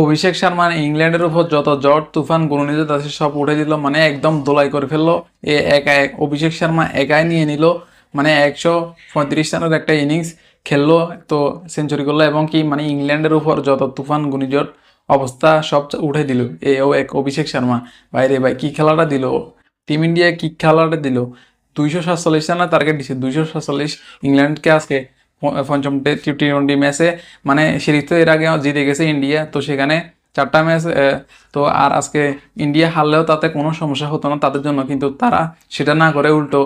অভিষেক শর্মা ইংল্যান্ডের উপর যত জট তুফান, ঘূর্ণিঝড় আছে সব উঠে দিল মানে একদম দোলাই করে ফেলল। এ একা এক অভিষেক শর্মা একাই নিয়ে নিল মানে একশো পঁয়ত্রিশ রানের একটা ইনিংস খেললো, তো সেঞ্চুরি করল এবং কি মানে ইংল্যান্ডের উপর যত তুফান গুণিজট অবস্থা সব উঠে দিল। এ ও এক অভিষেক শর্মা। বাইরে ভাই, কি খেলাটা দিল? টিম ইন্ডিয়া কি খেলাটা দিল? দুইশো সাতচল্লিশ রানের টার্গেট দিছে, দুইশো সাতচল্লিশ ইংল্যান্ডকে আজকে পঞ্চম টি টোয়েন্টি ম্যাচে মানে সিরিজ তো এর আগে জিতে গেছে ইন্ডিয়া, তো সেখানে চারটা ম্যাচ তো আর আজকে ইন্ডিয়া হারলেও তাতে কোনো সমস্যা হতো না তাদের জন্য, কিন্তু তারা সেটা না করে উল্টো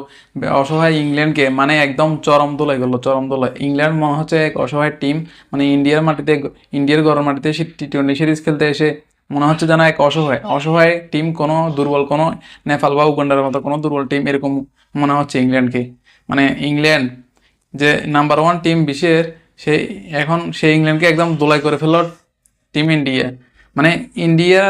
অসহায় ইংল্যান্ডকে মানে একদম চরম দোলাই গেলো চরম দোলাই ইংল্যান্ড মনে হচ্ছে এক অসহায় টিম মানে ইন্ডিয়ার মাটিতে, ইন্ডিয়ার গরম মাটিতে টি টোয়েন্টি সিরিজ খেলতে এসে মনে হচ্ছে যেন এক অসহায় অসহায় টিম কোনো দুর্বল, কোনো নেপাল বা উগান্ডার মতো কোনো দুর্বল টিম এরকম মনে হচ্ছে ইংল্যান্ডকে। মানে ইংল্যান্ড যে নাম্বার ওয়ান টিম বিশ্বের, সে এখন সেই ইংল্যান্ডকে একদম দোলাই করে ফেলল টিম ইন্ডিয়া মানে India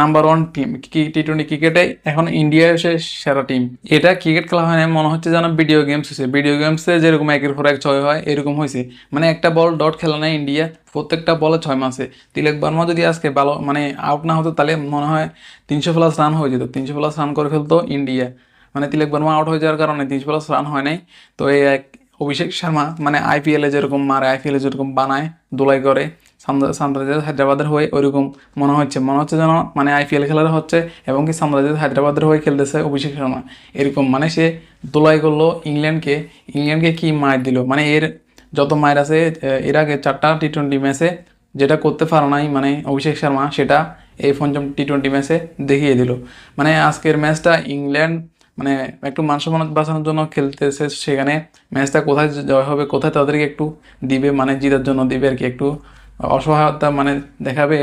number one team T twenty ক্রিকেটে এখন ইন্ডিয়া সে সেরা টিম এটা ক্রিকেট খেলা হয় না মনে হচ্ছে যেন ভিডিও গেমস হয়েছে ভিডিও গেমসে যেরকম একের পর এক ছয় হয়, এরকম হয়েছে মানে একটা বল ডট খেলা নেয় ইন্ডিয়া প্রত্যেকটা বলে ছয় মাসে তিলক বর্মা যদি আজকে ভালো মানে আউট না হতো, তাহলে মনে হয় তিনশো প্লাস রান হয়ে যেত। তিনশো প্লাস রান করে ফেলতো ইন্ডিয়া মানে তিলক বর্মা আউট হয়ে যাওয়ার কারণে তিনশো প্লাস রান হয় নাই। তো এই এক অভিষেক শর্মা মানে আইপিএলে যেরকম মারে আইপিএলে যেরকম বানায়, দোলাই করে সানরাইজার্স হায়দ্রাবাদের হয়ে ওইরকম মনে হচ্ছে। মনে হচ্ছে যেন মানে আইপিএল খেলার হচ্ছে এবং কি সানরাইজার্স হায়দ্রাবাদের হয়ে খেলতেছে অভিষেক শর্মা। এরকম মানে সে দোলাই করল ইংল্যান্ডকে ইংল্যান্ডকে কি মার দিল? মানে এর যত মায়ের আছে এর আগে চারটা টি টোয়েন্টি ম্যাচে যেটা করতে পারো নাই মানে অভিষেক শর্মা, সেটা এই পঞ্চম টি টোয়েন্টি ম্যাচে দেখিয়ে দিল। মানে আজকের ম্যাচটা ইংল্যান্ড মানে একটু মান সম্মান বাঁচানোর জন্য খেলতেছে, সেখানে ম্যাচটা কোথায় জয় হবে, কোথায় তাদেরকে একটু দিবে মানে জিতার জন্য দিবে আর কি, একটু অসহায়তা মানে দেখাবে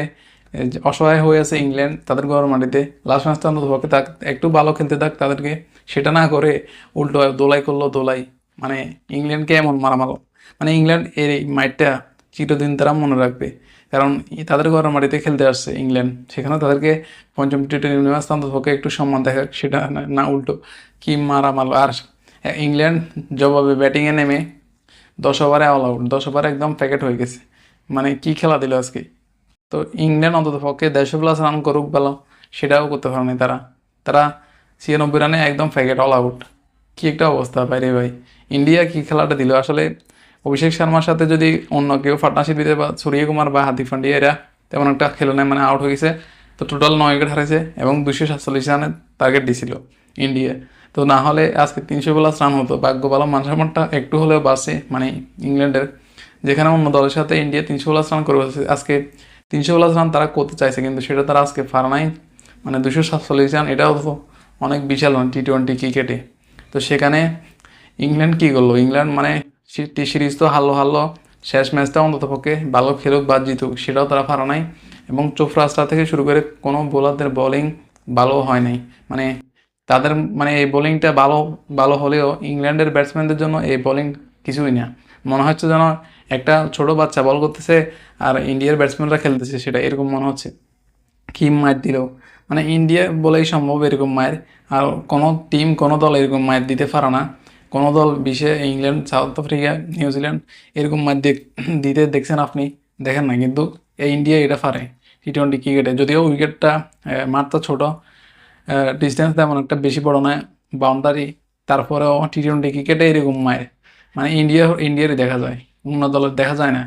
অসহায় হয়ে আছে ইংল্যান্ড, তাদের ঘর মাটিতে লাস্ট ম্যাচটা অন্তত তাক, একটু ভালো খেলতে থাক, তাদেরকে সেটা না করে উল্টো দোলাই করল, দোলাই। মানে ইংল্যান্ডকে এমন মারামারো মানে ইংল্যান্ড এর এই মাইটটা চিরদিন তারা মনে রাখবে। কারণ তাদের ঘরের মাটিতে খেলতে আসছে ইংল্যান্ড। সেখানে তাদেরকে পঞ্চম টি টোয়েন্টি ম্যাচ পক্ষে একটু সম্মান দেখা সেটা না- উল্টো। কি মারা মারলো আর ইংল্যান্ড জবাবে ব্যাটিংয়ে নেমে দশ ওভারে অল আউট দশ ওভারে একদম প্যাকেট হয়ে গেছে। মানে কি খেলা দিল আজকে? তো ইংল্যান্ড অন্তত পক্ষে দেড়শো প্লাস রান করুক ভালো, সেটাও করতে পারেনি তারা। তারা ছিয়ানব্বই রানে একদম প্যাকেট অল আউট কি একটা অবস্থা, বাইরে ভাই। ইন্ডিয়া কি খেলাটা দিল? আসলে অভিষেক শর্মার সাথে যদি অন্য কেউ পার্টনারশিপ দিতে বা সূর্য কুমার বা হার্দিক পান্ডিয়া এরা তেমন একটা খেলে নেয় মানে আউট হয়ে গেছে। তো টোটাল নয় উইকেট হারাইছে এবং দুশো সাতচল্লিশ রানের টার্গেট দিছিল ইন্ডিয়া তো না হলে আজকে তিনশো প্লাস রান হতো। ভাগ্য ভালো মানসম্মানটা একটু হলেও বাড়ছে মানে ইংল্যান্ডের। যেখানে অন্য দলের সাথে ইন্ডিয়া তিনশো প্লাস রান করে বসেছে। আজকে তিনশো প্লাস রান তারা করতে চাইছে, কিন্তু সেটা তারা আজকে পারে নাই। মানে দুশো সাতচল্লিশ রান, এটাও তো অনেক বিশাল টি টোয়েন্টি ক্রিকেটে তো সেখানে ইংল্যান্ড কী করল? ইংল্যান্ড মানে টি সিরিজ তো হারলো হারলো শেষ ম্যাচটা অন্তত পক্ষে ভালো খেলুক বা জিতুক, সেটাও তারা পারে নাই। এবং চোফরাস্তা থেকে শুরু করে কোনো বোলারদের বোলিং ভালো হয় নাই। মানে তাদের মানে এই বোলিংটা ভালো ভালো হলেও ইংল্যান্ডের ব্যাটসম্যানদের জন্য এই বোলিং কিছুই না। মনে হচ্ছে যেন একটা ছোট বাচ্চা বল করতেছে আর ইন্ডিয়ার ব্যাটসম্যানরা খেলতেছে সেটা, এরকম মনে হচ্ছে। কি মার দিল। মানে ইন্ডিয়া বলেই সম্ভব এরকম মায়ের আর কোনো টিম কোনো দল এরকম মায়ের দিতে পারে না। কোনো দল বিশ্বে ইংল্যান্ড, সাউথ আফ্রিকা, নিউজিল্যান্ড এরকম মাধ্যমে দিতে দেখছেন আপনি, দেখেন না। কিন্তু এই ইন্ডিয়া এটা ফারে টি টোয়েন্টি ক্রিকেটে। যদিও উইকেটটা মাত্র ছোট ডিস্টেন্স তেমন একটা বেশি বড় নয় বাউন্ডারি তারপরেও টি টোয়েন্টি ক্রিকেটে এরকম মায়ের মানে ইন্ডিয়া, ইন্ডিয়ারই দেখা যায়, অন্য দলের দেখা যায় না।